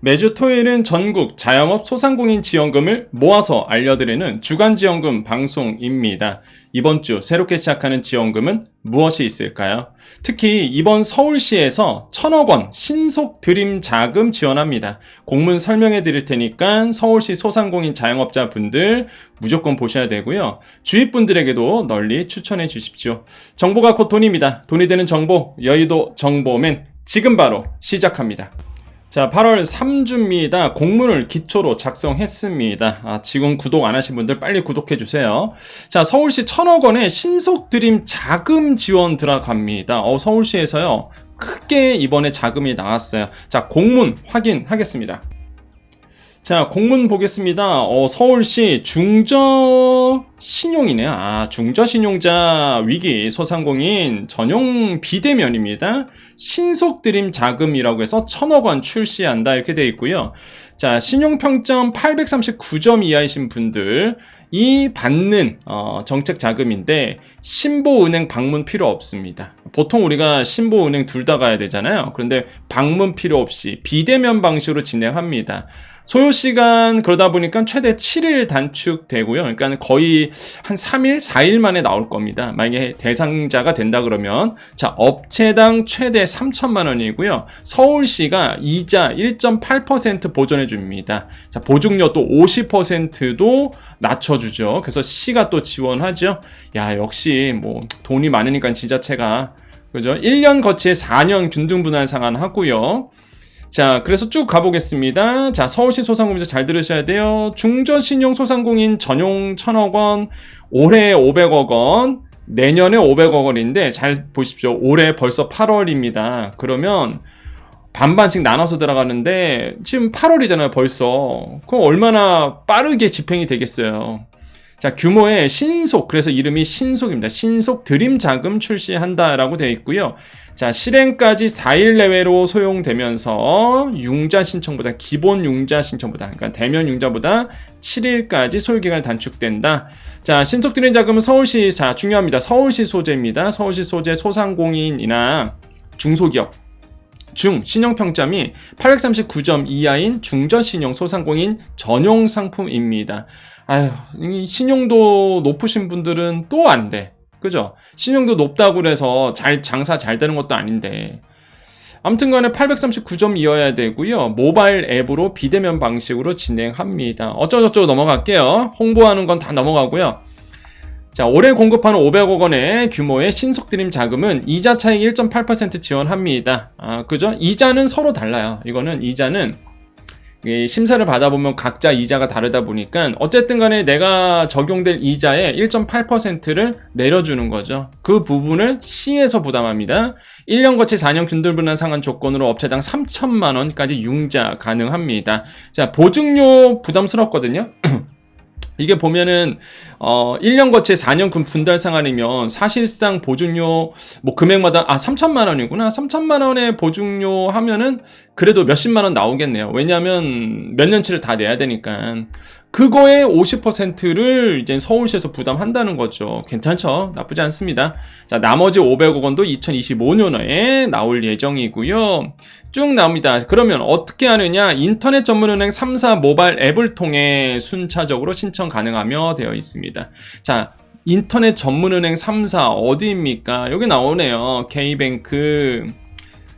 매주 토요일은 전국 자영업 소상공인 지원금을 모아서 알려드리는 주간 지원금 방송입니다. 이번 주 새롭게 시작하는 지원금은 무엇이 있을까요? 특히 이번 서울시에서 천억 원 신속 드림 자금 지원합니다. 공문 설명해 드릴 테니까 서울시 소상공인 자영업자 분들 무조건 보셔야 되고요. 주위 분들에게도 널리 추천해 주십시오. 정보가 곧 돈입니다. 돈이 되는 정보, 여의도 정보맨 지금 바로 시작합니다. 자, 8월 3주입니다. 공문을 기초로 작성했습니다. 아, 지금 구독 안 하신 분들 빨리 구독해 주세요. 자, 서울시 천억 원의 신속 드림 자금 지원 들어갑니다. 어, 서울시에서요. 크게 이번에 자금이 나왔어요. 자, 공문 확인하겠습니다. 자, 공문 보겠습니다. 어, 서울시 중저 신용이네요. 아, 중저 신용자 위기 소상공인 전용 비대면입니다. 신속 드림 자금이라고 해서 천억 원 출시한다 이렇게 되어 있고요. 자, 신용 평점 839점 이하이신 분들 이 받는 어, 정책 자금인데 신보은행 방문 필요 없습니다. 보통 우리가 신보 은행 둘 다 가야 되잖아요. 그런데 방문 필요 없이 비대면 방식으로 진행합니다. 소요 시간 그러다 보니까 최대 7일 단축되고요. 그러니까 거의 한 3일, 4일 만에 나올 겁니다. 만약에 대상자가 된다 그러면 자, 업체당 최대 3천만 원이고요. 서울시가 이자 1.8% 보존해 줍니다. 자, 보증료 또 50%도 낮춰 주죠. 그래서 시가 또 지원하죠. 야, 역시 뭐 돈이 많으니까 지자체가 그죠? 1년 거치에 4년 균등 분할 상환하고요. 자, 그래서 쭉 가보겠습니다. 자, 서울시 소상공인자 잘 들으셔야 돼요. 중저신용 소상공인 전용 천억 원, 올해 500억 원, 내년에 500억 원인데 잘 보십시오. 올해 벌써 8월입니다. 그러면 반반씩 나눠서 들어가는데 지금 8월이잖아요, 벌써. 그럼 얼마나 빠르게 집행이 되겠어요. 자, 규모의 신속, 그래서 이름이 신속입니다. 신속 드림 자금 출시한다라고 되어 있고요. 자, 실행까지 4일 내외로 소용되면서 융자 신청보다 기본 융자 신청보다 그러니까 대면 융자보다 7일까지 소요 기간이 단축된다. 자, 신속 드림 자금은 서울시 자, 중요합니다. 서울시 소재입니다. 서울시 소재 소상공인이나 중소기업 중 신용평점이 839점 이하인 중저신용 소상공인 전용 상품입니다. 아유, 이 신용도 높으신 분들은 또 안 돼. 그죠? 신용도 높다고 그래서 잘 장사 잘 되는 것도 아닌데. 아무튼 간에 839점 이어야 되고요. 모바일 앱으로 비대면 방식으로 진행합니다. 어쩌저쩌고 넘어갈게요. 홍보하는 건 다 넘어가고요. 자, 올해 공급하는 500억 원의 규모의 신속 드림 자금은 이자 차익 1.8% 지원합니다. 아, 그죠? 이자는 서로 달라요. 이거는 이자는 심사를 받아보면 각자 이자가 다르다 보니까 어쨌든 간에 내가 적용될 이자의 1.8%를 내려주는 거죠. 그 부분을 C에서 부담합니다. 1년 거치 4년 균등분할 상한 조건으로 업체당 3천만 원까지 융자 가능합니다. 자, 보증료 부담스럽거든요. 이게 보면은 어 1년 거치에 4년 군 분달 상한이면 사실상 보증료 뭐 금액마다 아 3천만 원이구나. 3천만 원의 보증료 하면은 그래도 몇십만 원 나오겠네요. 왜냐하면 몇 년치를 다 내야 되니까. 그거의 50%를 이제 서울시에서 부담한다는 거죠. 괜찮죠? 나쁘지 않습니다. 자, 나머지 500억 원도 2025년에 나올 예정이고요. 쭉 나옵니다. 그러면 어떻게 하느냐? 인터넷 전문은행 3사 모바일 앱을 통해 순차적으로 신청 가능하며 되어 있습니다. 자, 인터넷 전문은행 3사 어디입니까? 여기 나오네요. K뱅크,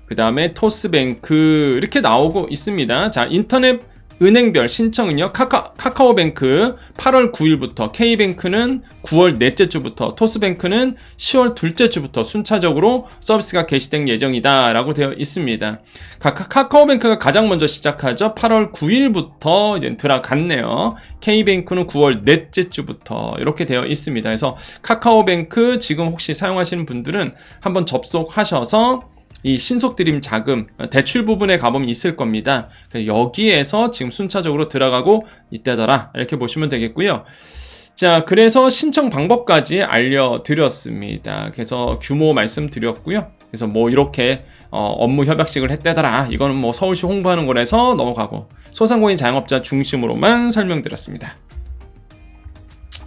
그 다음에 토스뱅크 이렇게 나오고 있습니다. 자, 인터넷 은행별 신청은요. 카카, 카카오뱅크 8월 9일부터, K뱅크는 9월 넷째 주부터, 토스뱅크는 10월 둘째 주부터 순차적으로 서비스가 개시된 예정이다 라고 되어 있습니다. 카카, 카카오뱅크가 가장 먼저 시작하죠. 8월 9일부터 이제 들어갔네요. K뱅크는 9월 넷째 주부터 이렇게 되어 있습니다. 그래서 카카오뱅크 지금 혹시 사용하시는 분들은 한번 접속하셔서 이 신속 드림 자금 대출 부분에 가보면 있을 겁니다. 여기에서 지금 순차적으로 들어가고 있다더라 이렇게 보시면 되겠고요. 자, 그래서 신청 방법까지 알려드렸습니다. 그래서 규모 말씀드렸고요. 그래서 뭐 이렇게 어, 업무 협약식을 했다더라. 이거는 뭐 서울시 홍보하는 거라서 넘어가고 소상공인 자영업자 중심으로만 설명드렸습니다.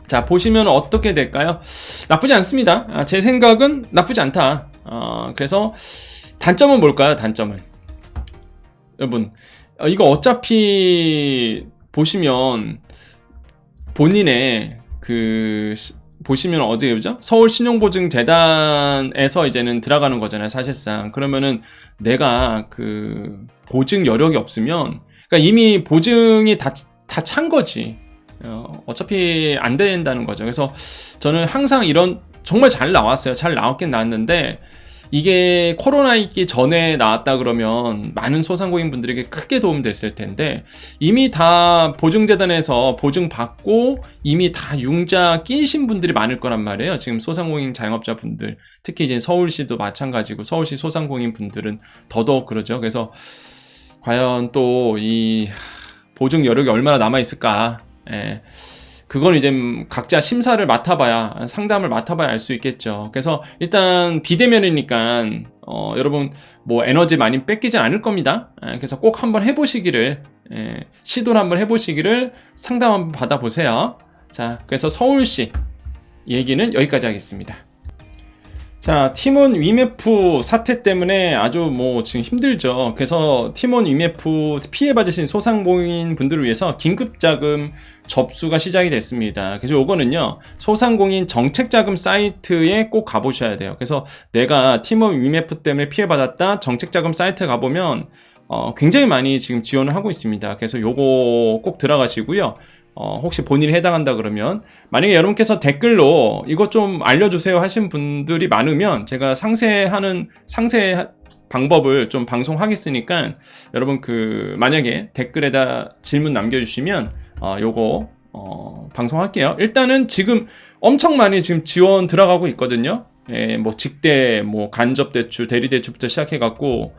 자, 보시면 어떻게 될까요? 나쁘지 않습니다. 아, 제 생각은 나쁘지 않다. 어, 그래서 단점은 뭘까요? 단점은 여러분 어, 이거 어차피 보시면 본인의 그 시- 보시면 어디에 보죠? 서울 신용보증재단에서 이제는 들어가는 거잖아요, 사실상. 그러면은 내가 그 보증 여력이 없으면 그러니까 이미 보증이 다 다 찬 거지. 어, 어차피 안 된다는 거죠. 그래서 저는 항상 이런 정말 잘 나왔어요. 잘 나왔긴 나왔는데 이게 코로나 있기 전에 나왔다 그러면 많은 소상공인 분들에게 크게 도움됐을 텐데 이미 다 보증재단에서 보증 받고 이미 다 융자 끼신 분들이 많을 거란 말이에요. 지금 소상공인 자영업자 분들 특히 이제 서울시도 마찬가지고 서울시 소상공인 분들은 더더욱 그러죠. 그래서 과연 또 이 보증 여력이 얼마나 남아 있을까? 예. 그건 이제 각자 심사를 맡아봐야 상담을 맡아봐야 알 수 있겠죠. 그래서 일단 비대면이니까 어, 여러분 뭐 에너지 많이 뺏기진 않을 겁니다. 예, 그래서 꼭 한번 해보시기를 예, 시도를 한번 해보시기를 상담 한번 받아보세요. 자, 그래서 서울시 얘기는 여기까지 하겠습니다. 자, 팀원 위메프 사태 때문에 아주 뭐 지금 힘들죠. 그래서 팀원 위메프 피해 받으신 소상공인 분들을 위해서 긴급 자금 접수가 시작이 됐습니다. 그래서 요거는요, 소상공인 정책자금 사이트에 꼭 가보셔야 돼요. 그래서 내가 팀원 위메프 때문에 피해 받았다 정책자금 사이트 가보면 어, 굉장히 많이 지금 지원을 하고 있습니다. 그래서 요거 꼭 들어가시고요. 어, 혹시 본인이 해당한다 그러면 만약에 여러분께서 댓글로 이것 좀 알려주세요 하신 분들이 많으면 제가 상세하는 상세 방법을 좀 방송하겠으니까 여러분 그 만약에 댓글에다 질문 남겨주시면 어, 요거 어, 방송할게요. 일단은 지금 엄청 많이 지금 지원 들어가고 있거든요. 예, 뭐 직대, 뭐 간접 대출, 대리 대출부터 시작해 갖고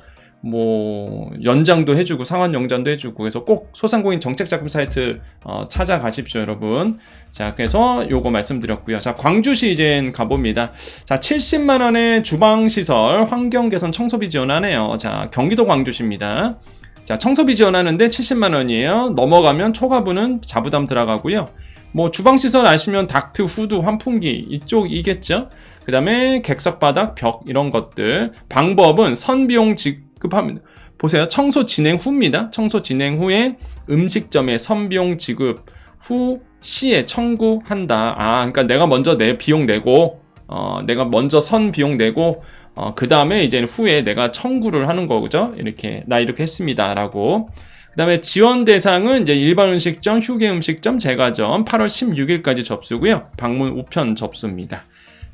뭐 연장도 해주고 상환 연장도 해주고 그래서 꼭 소상공인 정책 자금 사이트 어, 찾아가십시오 여러분. 자 그래서 요거 말씀드렸고요. 자 광주시 이제 가봅니다. 자 70만 원의 주방시설 환경개선 청소비 지원하네요. 자 경기도 광주시입니다 자 청소비 지원하는데 70만 원이에요. 넘어가면 초과분은 자부담 들어가고요. 뭐 주방시설 아시면 닥트 후드 환풍기 이쪽이겠죠? 그 다음에 객석 바닥 벽 이런 것들. 방법은 선비용 지급합니다. 보세요. 청소 진행 후입니다. 청소 진행 후에 음식점에 선비용 지급 후 시에 청구한다. 아 그러니까 내가 먼저 내 비용 내고 어 내가 먼저 선 비용 내고 어, 그 다음에 이제 후에 내가 청구를 하는 거죠. 이렇게, 나 이렇게 했습니다. 라고. 그 다음에 지원 대상은 이제 일반 음식점, 휴게 음식점, 제과점 8월 16일까지 접수고요. 방문 우편 접수입니다.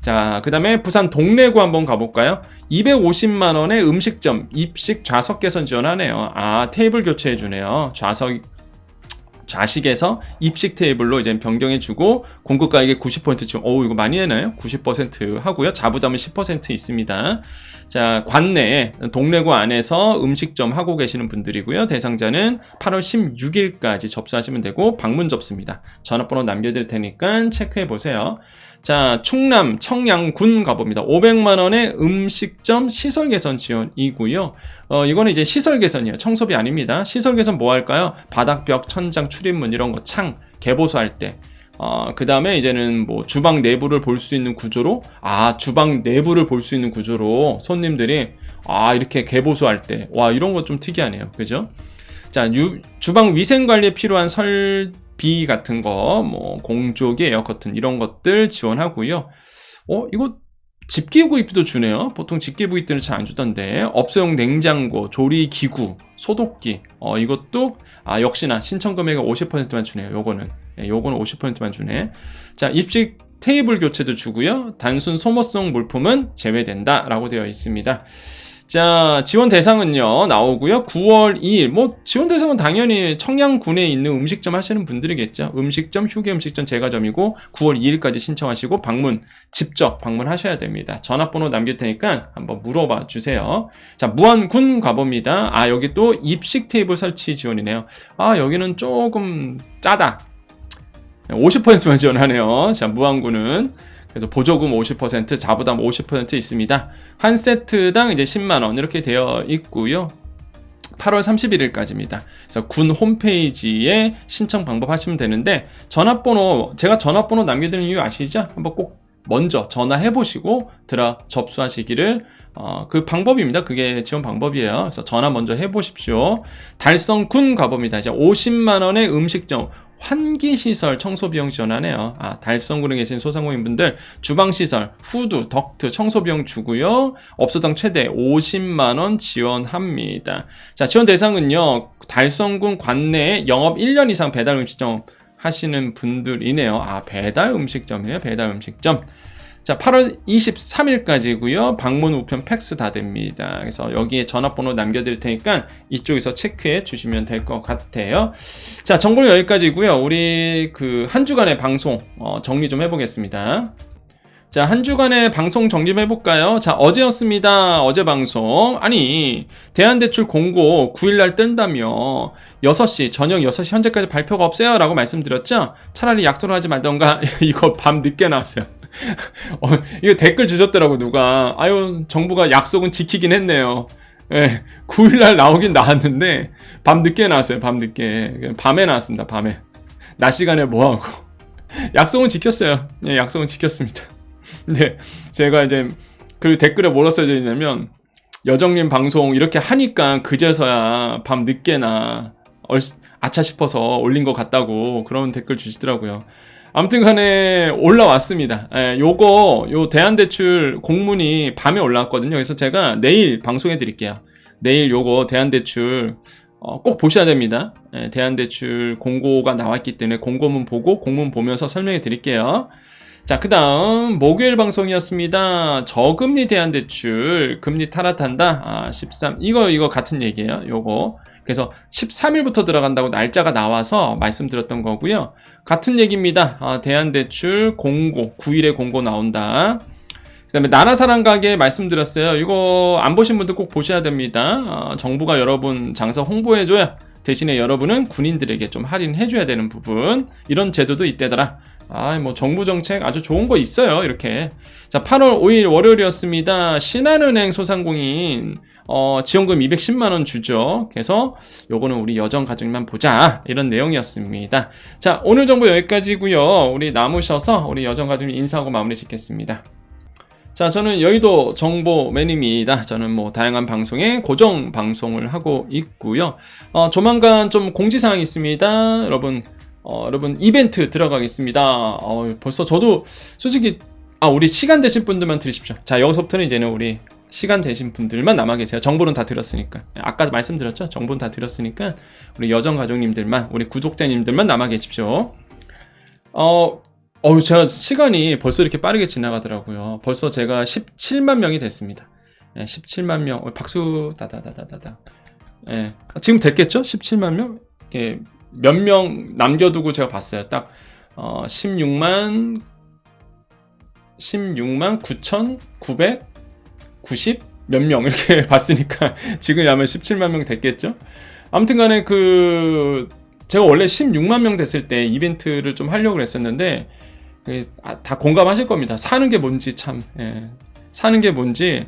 자, 그 다음에 부산 동래구 한번 가볼까요? 250만원의 음식점 입식 좌석 개선 지원하네요. 아, 테이블 교체해주네요. 좌석, 좌식에서 입식 테이블로 이제 변경해 주고 공급 가액의 90% 지원. 어우 이거 많이 해나요? 90% 하고요. 자부담은 10% 있습니다. 자 관내 동래구 안에서 음식점 하고 계시는 분들이고요. 대상자는 8월 16일까지 접수하시면 되고 방문 접수입니다. 전화번호 남겨 드릴 테니까 체크해 보세요. 자, 충남 청양군 가봅니다. 500만 원의 음식점 시설 개선 지원이고요. 어, 이거는 이제 시설 개선이에요. 청소비 아닙니다. 시설 개선 뭐 할까요? 바닥 벽, 천장, 출입문 이런 거 창 개보수할 때. 어, 그 다음에 이제는 뭐 주방 내부를 볼 수 있는 구조로, 아, 주방 내부를 볼 수 있는 구조로 손님들이, 아, 이렇게 개보수할 때, 와, 이런 거 좀 특이하네요. 그죠? 자, 유, 주방 위생 관리에 필요한 설 비 같은 거, 뭐, 공조기, 에어커튼, 이런 것들 지원하고요. 어, 이거 집기 구입도 주네요. 보통 집기 구입들은 잘안 주던데. 업소용 냉장고, 조리 기구, 소독기, 어, 이것도, 아, 역시나 신청 금액의 50%만 주네요. 요거는. 예, 요거는 50%만 주네. 자, 입식 테이블 교체도 주고요. 단순 소모성 물품은 제외된다라고 되어 있습니다. 자, 지원 대상은요, 나오고요. 9월 2일. 뭐, 지원 대상은 당연히 청양군에 있는 음식점 하시는 분들이겠죠. 음식점, 휴게 음식점, 제과점이고, 9월 2일까지 신청하시고, 방문, 직접 방문하셔야 됩니다. 전화번호 남길 테니까 한번 물어봐 주세요. 자, 무안군 가봅니다. 아, 여기 또 입식 테이블 설치 지원이네요. 아, 여기는 조금 짜다. 50%만 지원하네요. 자, 무안군은. 그래서 보조금 50%, 자부담 50% 있습니다. 한 세트당 이제 10만 원 이렇게 되어 있고요. 8월 31일까지입니다. 그래서 군 홈페이지에 신청 방법 하시면 되는데 전화번호 제가 전화번호 남겨드리는 이유 아시죠? 한번 꼭 먼저 전화해 보시고 들어 접수하시기를 어, 그 방법입니다. 그게 지원 방법이에요. 그래서 전화 먼저 해 보십시오. 달성군 가봅니다. 이제 50만 원의 음식점 환기시설 청소비용 지원하네요. 아, 달성군에 계신 소상공인분들 주방시설, 후드, 덕트 청소비용 주고요. 업소당 최대 50만원 지원합니다. 자, 지원 대상은요. 달성군 관내에 영업 1년 이상 배달 음식점 하시는 분들이네요. 아, 배달 음식점이네요. 배달 음식점. 자, 8월 23일까지고요. 방문 우편 팩스 다 됩니다. 그래서 여기에 전화번호 남겨드릴 테니까 이쪽에서 체크해 주시면 될 것 같아요. 자, 정보는 여기까지고요. 우리 그 한 주간의 방송 어, 정리 좀 해보겠습니다. 자, 한 주간의 방송 정리 좀 해볼까요? 자, 어제였습니다. 어제 방송. 아니, 대한대출 공고 9일날 뜬다며 6시, 저녁 6시 현재까지 발표가 없어요. 라고 말씀드렸죠? 차라리 약속을 하지 말던가, 이거 밤 늦게 나왔어요. 어, 이거 댓글 주셨더라고, 누가. 아유, 정부가 약속은 지키긴 했네요. 예, 9일날 나오긴 나왔는데, 밤 늦게 나왔어요, 밤 늦게. 밤에 나왔습니다, 밤에. 낮 시간에 뭐하고. 약속은 지켰어요. 예, 약속은 지켰습니다. 근데 제가 이제 그 댓글에 뭐라 써져 있냐면, 여정님 방송 이렇게 하니까 그제서야 밤 늦게나 얼, 아차 싶어서 올린 것 같다고 그런 댓글 주시더라고요. 아무튼 간에 올라왔습니다. 예, 요거, 요 대한대출 공문이 밤에 올라왔거든요. 그래서 제가 내일 방송해 드릴게요. 내일 요거 대한대출 어, 꼭 보셔야 됩니다. 예, 대한대출 공고가 나왔기 때문에 공고문 보고 공문 보면서 설명해 드릴게요. 자, 그 다음, 목요일 방송이었습니다. 저금리 대한대출, 금리 탈압한다. 아, 13. 이거, 이거 같은 얘기예요. 요거. 그래서 13일부터 들어간다고 날짜가 나와서 말씀드렸던 거고요. 같은 얘기입니다. 아, 대한대출 공고, 9일에 공고 나온다. 그 다음에 나라사랑 가게 말씀드렸어요. 이거 안 보신 분들 꼭 보셔야 됩니다. 어, 정부가 여러분 장사 홍보해줘야 대신에 여러분은 군인들에게 좀 할인해줘야 되는 부분. 이런 제도도 있대더라. 아, 뭐 정부 정책 아주 좋은 거 있어요. 이렇게. 자, 8월 5일 월요일이었습니다. 신한은행 소상공인 어, 지원금 210만 원 주죠. 그래서 요거는 우리 여정 가족만 보자. 이런 내용이었습니다. 자, 오늘 정보 여기까지고요. 우리 남으셔서 우리 여정 가족님 인사하고 마무리 짓겠습니다. 자, 저는 여의도 정보맨입니다. 저는 뭐 다양한 방송에 고정 방송을 하고 있고요. 어, 조만간 좀 공지사항이 있습니다. 여러분, 어, 여러분 이벤트 들어가겠습니다. 어, 벌써 저도 솔직히 아 우리 시간 되신 분들만 들으십시오. 자 여기서부터는 이제는 우리 시간 되신 분들만 남아 계세요. 정보는 다 들었으니까. 아까 말씀드렸죠? 정보는 다 들었으니까 우리 여정 가족님들만, 우리 구독자님들만 남아 계십시오. 어, 어우, 제가 시간이 벌써 이렇게 빠르게 지나가더라고요. 벌써 제가 17만 명이 됐습니다. 예, 17만 명. 어, 박수, 다다다다다다. 예, 지금 됐겠죠? 17만 명? 예, 몇 명 남겨두고 제가 봤어요. 딱, 어, 16만, 16만 9,900? 90 몇 명 이렇게 봤으니까 지금 아마 17만 명 됐겠죠? 아무튼 간에 그 제가 원래 16만 명 됐을 때 이벤트를 좀 하려고 했었는데 그, 아, 다 공감하실 겁니다. 사는 게 뭔지 참 예. 사는 게 뭔지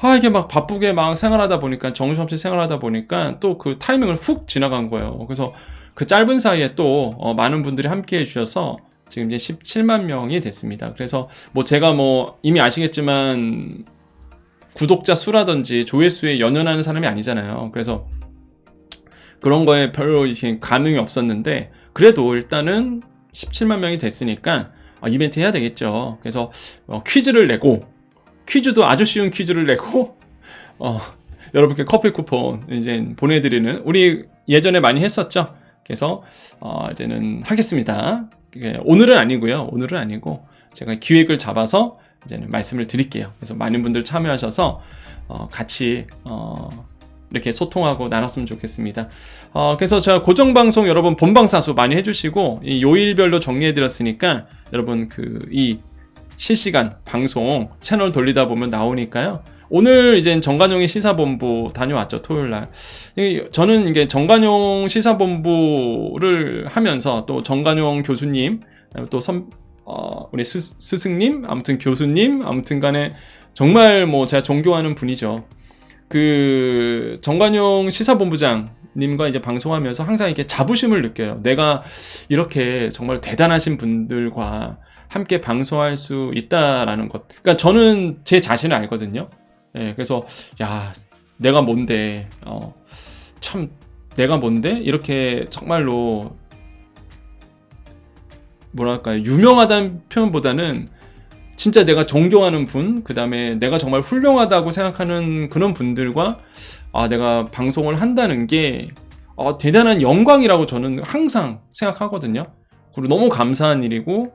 아 이게 막 바쁘게 막 생활하다 보니까 정신없이 생활하다 보니까 또 그 타이밍을 훅 지나간 거예요. 그래서 그 짧은 사이에 또 어, 많은 분들이 함께 해주셔서 지금 이제 17만 명이 됐습니다. 그래서 뭐 제가 뭐 이미 아시겠지만 구독자 수라든지 조회수에 연연하는 사람이 아니잖아요. 그래서 그런 거에 별로 감흥이 없었는데 그래도 일단은 17만 명이 됐으니까 아, 이벤트 해야 되겠죠. 그래서 어, 퀴즈를 내고 퀴즈도 아주 쉬운 퀴즈를 내고 어, 여러분께 커피 쿠폰 이제 보내드리는 우리 예전에 많이 했었죠. 그래서 어, 이제는 하겠습니다. 오늘은 아니고요. 오늘은 아니고 제가 기획을 잡아서 이제는 말씀을 드릴게요. 그래서 많은 분들 참여하셔서 어, 같이 어, 이렇게 소통하고 나눴으면 좋겠습니다. 어, 그래서 제가 고정 방송 여러분 본방사수 많이 해주시고 이 요일별로 정리해드렸으니까 여러분 그 이 실시간 방송 채널 돌리다 보면 나오니까요. 오늘 이제 정관용의 시사본부 다녀왔죠 토요일 날. 저는 이게 정관용 시사본부를 하면서 또 정관용 교수님 또 선, 어, 우리 스, 스승님, 아무튼 교수님, 아무튼 간에 정말 뭐 제가 존경하는 분이죠. 그 정관용 시사본부장 님과 이제 방송하면서 항상 이렇게 자부심을 느껴요. 내가 이렇게 정말 대단하신 분들과 함께 방송할 수 있다라는 것. 그러니까 저는 제 자신을 알거든요. 예, 그래서 야 내가 뭔데 어, 참 내가 뭔데 이렇게 정말로 뭐랄까요 유명하다는 표현보다는 진짜 내가 존경하는 분, 그 다음에 내가 정말 훌륭하다고 생각하는 그런 분들과 아, 내가 방송을 한다는 게 어, 대단한 영광이라고 저는 항상 생각하거든요. 그리고 너무 감사한 일이고,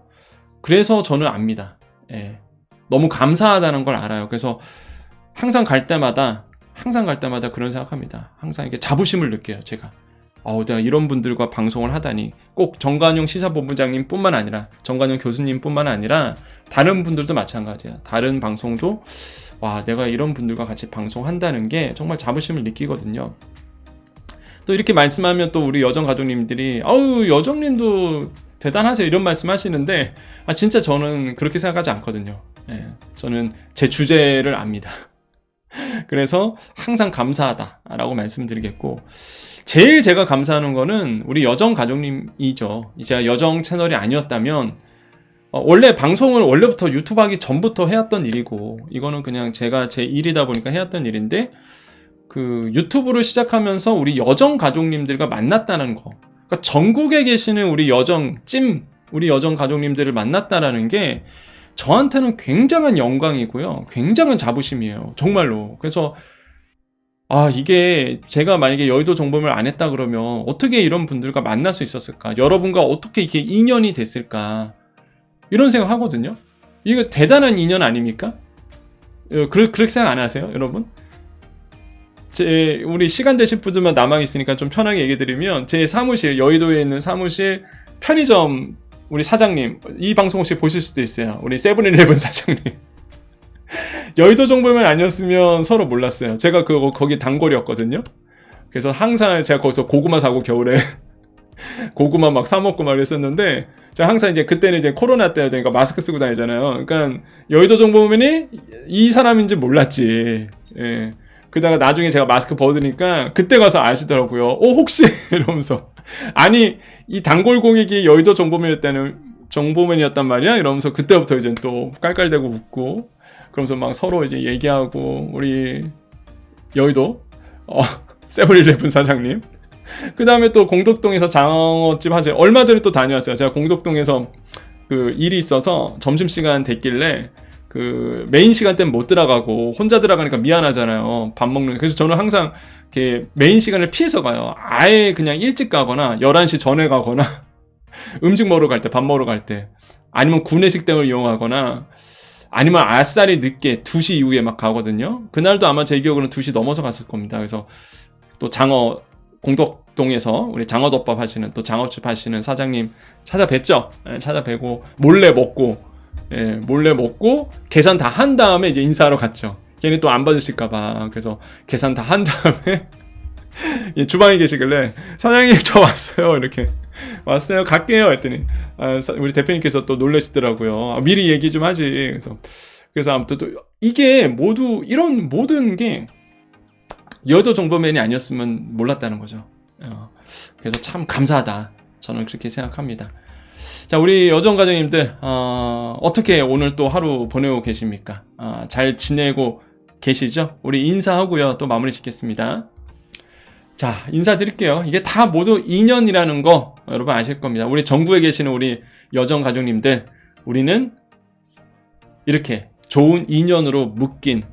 그래서 저는 압니다. 예. 너무 감사하다는 걸 알아요. 그래서 항상 갈 때마다, 항상 갈 때마다 그런 생각합니다. 항상 이렇게 자부심을 느껴요, 제가. 어, 내가 이런 분들과 방송을 하다니 꼭 정관용 시사본부장님 뿐만 아니라 정관용 교수님 뿐만 아니라 다른 분들도 마찬가지야. 다른 방송도 와 내가 이런 분들과 같이 방송한다는 게 정말 자부심을 느끼거든요. 또 이렇게 말씀하면 또 우리 여정 가족님들이 아우 여정님도 대단하세요 이런 말씀 하시는데 아 진짜 저는 그렇게 생각하지 않거든요. 예, 저는 제 주제를 압니다. 그래서 항상 감사하다라고 말씀드리겠고 제일 제가 감사하는 거는 우리 여정 가족님이죠. 제가 여정 채널이 아니었다면 어, 원래 방송을 원래부터 유튜브 하기 전부터 해왔던 일이고 이거는 그냥 제가 제 일이다 보니까 해왔던 일인데 그 유튜브를 시작하면서 우리 여정 가족님들과 만났다는 거. 그러니까 전국에 계시는 우리 여정 찜 우리 여정 가족님들을 만났다라는 게 저한테는 굉장한 영광이고요. 굉장한 자부심이에요. 정말로. 그래서 아, 이게 제가 만약에 여의도 정범을 안 했다 그러면 어떻게 이런 분들과 만날 수 있었을까? 여러분과 어떻게 이렇게 인연이 됐을까? 이런 생각 하거든요. 이거 대단한 인연 아닙니까? 어, 그렇게, 생각 안 하세요, 여러분? 제 우리 시간 되실 분들만 남아 있으니까 좀 편하게 얘기 드리면 제 사무실 여의도에 있는 사무실 편의점 우리 사장님 이 방송 혹시 보실 수도 있어요. 우리 세븐일레븐 사장님. 여의도 정보만 아니었으면 서로 몰랐어요. 제가 그거 거기 단골이었거든요. 그래서 항상 제가 거기서 고구마 사고 겨울에 고구마 막 사 먹고 막 그랬었는데 제가 항상 이제 그때는 이제 코로나 때야 되니까 마스크 쓰고 다니잖아요. 그러니까 여의도 정보면이 이 사람인지 몰랐지. 예. 그다가 나중에 제가 마스크 벗으니까 그때 가서 아시더라고요. 어 혹시 이러면서 아니 이 단골 고객이 여의도 정보면이었다는 정보면이었단 말이야? 이러면서 그때부터 이제 또 깔깔대고 웃고 그러면서 막 서로 이제 얘기하고 우리 여의도 어, 세븐일레븐 사장님. 그 다음에 또 공덕동에서 장어집 하재 얼마 전에 또 다녀왔어요. 제가 공덕동에서 그 일이 있어서 점심시간 됐길래 그 메인 시간 때는 못 들어가고 혼자 들어가니까 미안하잖아요. 밥 먹는. 그래서 저는 항상 이렇게 메인 시간을 피해서 가요. 아예 그냥 일찍 가거나 11시 전에 가거나 음식 먹으러 갈 때, 밥 먹으러 갈 때 아니면 구내식 등을 이용하거나 아니면 아싸리 늦게 2시 이후에 막 가거든요. 그날도 아마 제 기억으로는 2시 넘어서 갔을 겁니다. 그래서 또 장어 공덕동에서 우리 장어덮밥 하시는 또 장어집 하시는 사장님 찾아뵀죠. 예, 찾아뵈고 몰래 먹고 예, 몰래 먹고 계산 다 한 다음에 이제 인사하러 갔죠. 걔네 또 안 받으실까봐. 그래서 계산 다 한 다음에 예, 주방에 계시길래 사장님 저 왔어요. 이렇게 왔어요. 갈게요. 했더니 아, 사- 우리 대표님께서 또 놀라시더라고요. 아, 미리 얘기 좀 하지. 그래서 그래서 아무튼 또 이게 모두 이런 모든 게 여도 정보맨이 아니었으면 몰랐다는 거죠. 어, 그래서 참 감사하다. 저는 그렇게 생각합니다 자 우리 여정 가정님들 어, 어떻게 오늘 또 하루 보내고 계십니까 어, 잘 지내고 계시죠 우리 인사하고요 또 마무리 짓겠습니다 자, 인사드릴게요. 이게 다 모두 인연이라는 거 여러분 아실 겁니다. 우리 정부에 계시는 우리 여정 가족님들, 우리는 이렇게 좋은 인연으로 묶인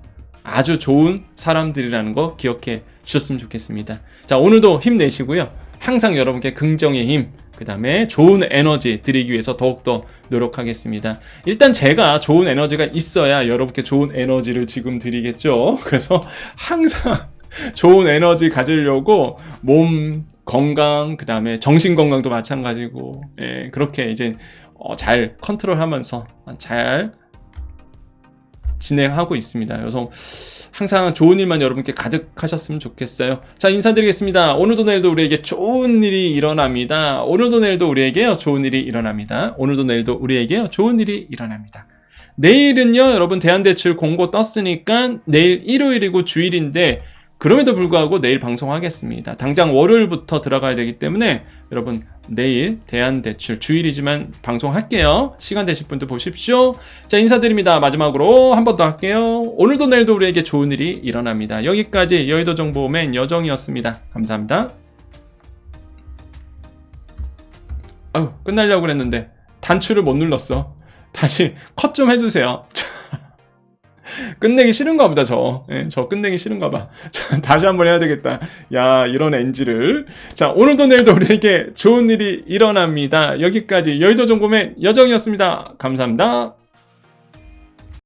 아주 좋은 사람들이라는 거 기억해 주셨으면 좋겠습니다. 자, 오늘도 힘내시고요. 항상 여러분께 긍정의 힘, 그 다음에 좋은 에너지 드리기 위해서 더욱더 노력하겠습니다. 일단 제가 좋은 에너지가 있어야 여러분께 좋은 에너지를 지금 드리겠죠. 그래서 항상 좋은 에너지 가지려고 몸 건강 그 다음에 정신 건강도 마찬가지고 예, 그렇게 이제 어, 잘 컨트롤 하면서 잘 진행하고 있습니다. 그래서 항상 좋은 일만 여러분께 가득하셨으면 좋겠어요. 자 인사드리겠습니다. 오늘도 내일도 우리에게 좋은 일이 일어납니다. 오늘도 내일도 우리에게요 좋은 일이 일어납니다. 오늘도 내일도 우리에게요 좋은 일이 일어납니다. 내일은요 여러분 대한대출 공고 떴으니까 내일 일요일이고 주일인데 그럼에도 불구하고 내일 방송하겠습니다. 당장 월요일부터 들어가야 되기 때문에 여러분 내일 대한대출 주일이지만 방송할게요. 시간 되실 분들 보십시오. 자, 인사드립니다. 마지막으로 한 번 더 할게요. 오늘도 내일도 우리에게 좋은 일이 일어납니다. 여기까지 여의도 정보맨 여정이었습니다. 감사합니다. 아유, 끝나려고 그랬는데 단추를 못 눌렀어. 다시 컷 좀 해주세요. 끝내기 싫은가 보다, 저. 예, 저 끝내기 싫은가 봐. 자, 다시 한번 해야 되겠다. 야, 이런 NG를. 자, 오늘도 내일도 우리에게 좋은 일이 일어납니다. 여기까지 여의도 정보맨 여정이었습니다. 감사합니다.